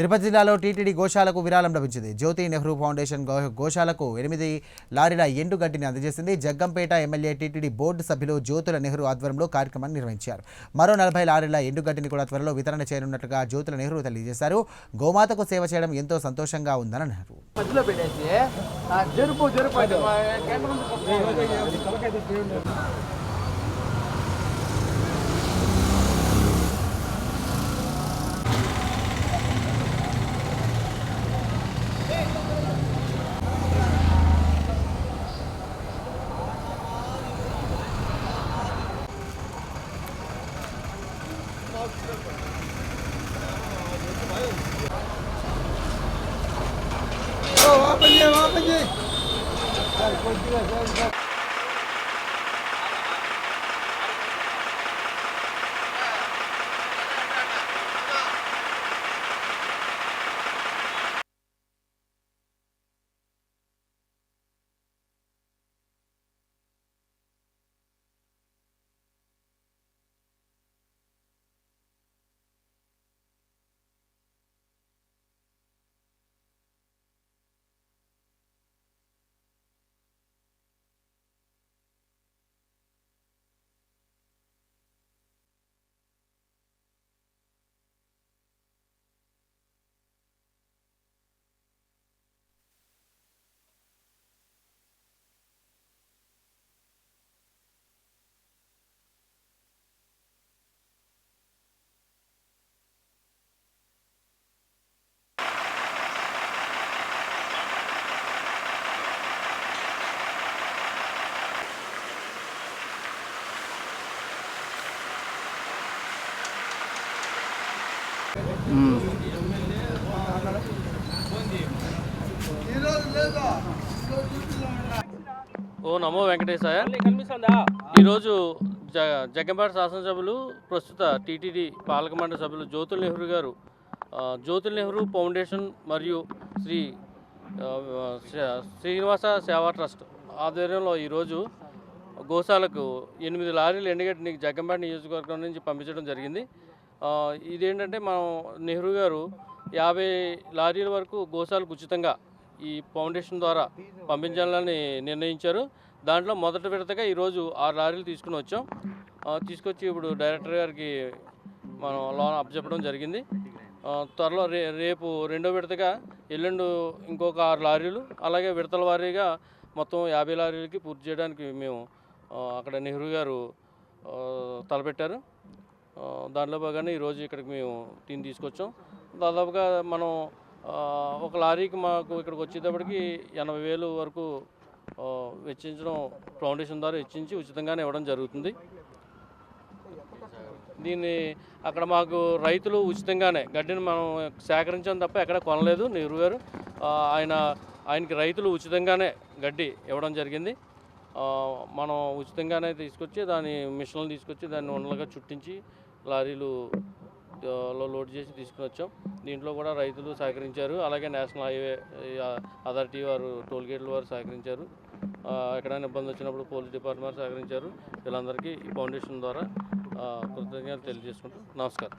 తిరుపతి జిల్లాలో టీటీడీ గోశాలకు విరాళం లభించింది. జ్యోతి నెహ్రూ ఫౌండేషన్ గోశాలకు ఎనిమిది లారీల ఎండుగడ్డిని అందజేసింది. జగ్గంపేట ఎమ్మెల్యే టీటీడీ బోర్డు సభ్యులు జ్యోతుల నెహ్రూ ఆధ్వర్యంలో కార్యక్రమాన్ని నిర్వహించారు. మరో నలభై లారీల ఎండుగడ్డిని కూడా త్వరలో వితరణ చేయనున్నట్లుగా జ్యోతుల నెహ్రూ తెలియజేశారు. గోమాతకు సేవ చేయడం ఎంతో సంతోషంగా ఉందని అన్నారు વાપરીએ વાપરીએ કોઈ દિવસ ఓ నమో వెంకటేశాయ. ఈరోజు జ జగ్గంపేట శాసనసభ్యులు ప్రస్తుత టీటీడీ పాలక మండలి సభ్యులు జ్యోతుల్ నెహ్రూ గారు జ్యోతుల్ నెహ్రూ ఫౌండేషన్ మరియు శ్రీ శ్రీనివాస సేవా ట్రస్ట్ ఆధ్వర్యంలో ఈరోజు గోశాలకు ఎనిమిది లారీలు ఎండగట్టి జగ్గంపేట నియోజకవర్గం నుంచి పంపించడం జరిగింది. ఇదేంటంటే మనం నెహ్రూ గారు యాభై లారీల వరకు గోశాలకు ఉచితంగా ఈ ఫౌండేషన్ ద్వారా పంపించాలని నిర్ణయించారు. దాంట్లో మొదటి విడతగా ఈరోజు ఆరు లారీలు తీసుకుని వచ్చాం. తీసుకొచ్చి ఇప్పుడు డైరెక్టర్ గారికి మనం లోన్ అప్పచెప్పడం జరిగింది. త్వరలో రే రేపు రెండో విడతగా ఎల్లుండు ఇంకొక ఆరు లారీలు అలాగే విడతల వారీగా మొత్తం యాభై లారీలకి పూర్తి చేయడానికి మేము అక్కడ నెహ్రూ గారు తలపెట్టారు. దానిలో దాంట్లో భాగంగా ఈరోజు ఇక్కడికి మేము టీం తీసుకొచ్చాం. దాదాపుగా మనం ఒక లారీకి మాకు ఇక్కడికి వచ్చేటప్పటికి ఎనభై వేలు వరకు వెచ్చించడం ఫౌండేషన్ ద్వారా వెచ్చించి ఉచితంగానే ఇవ్వడం జరుగుతుంది. దీన్ని అక్కడ మాకు రైతులు ఉచితంగానే గడ్డిని మనం సేకరించడం తప్ప ఎక్కడ కొనలేదు నెహ్రూ గారు. ఆయన ఆయనకి రైతులు ఉచితంగానే గడ్డి ఇవ్వడం జరిగింది. మనం ఉచితంగానే తీసుకొచ్చి దాని మిషన్లు తీసుకొచ్చి దాన్ని ఉండలుగా చుట్టించి లారీలు లోడ్ చేసి తీసుకుని వచ్చాం. దీంట్లో కూడా రైతులు సహకరించారు. అలాగే నేషనల్ హైవే అథారిటీ వారు టోల్ గేట్ల వారు సహకరించారు. ఎక్కడైనా ఇబ్బంది వచ్చినప్పుడు పోలీస్ డిపార్ట్మెంట్ సహకరించారు. వీళ్ళందరికీ ఈ ఫౌండేషన్ ద్వారా కృతజ్ఞతలు తెలియజేసుకుంటూ నమస్కారం.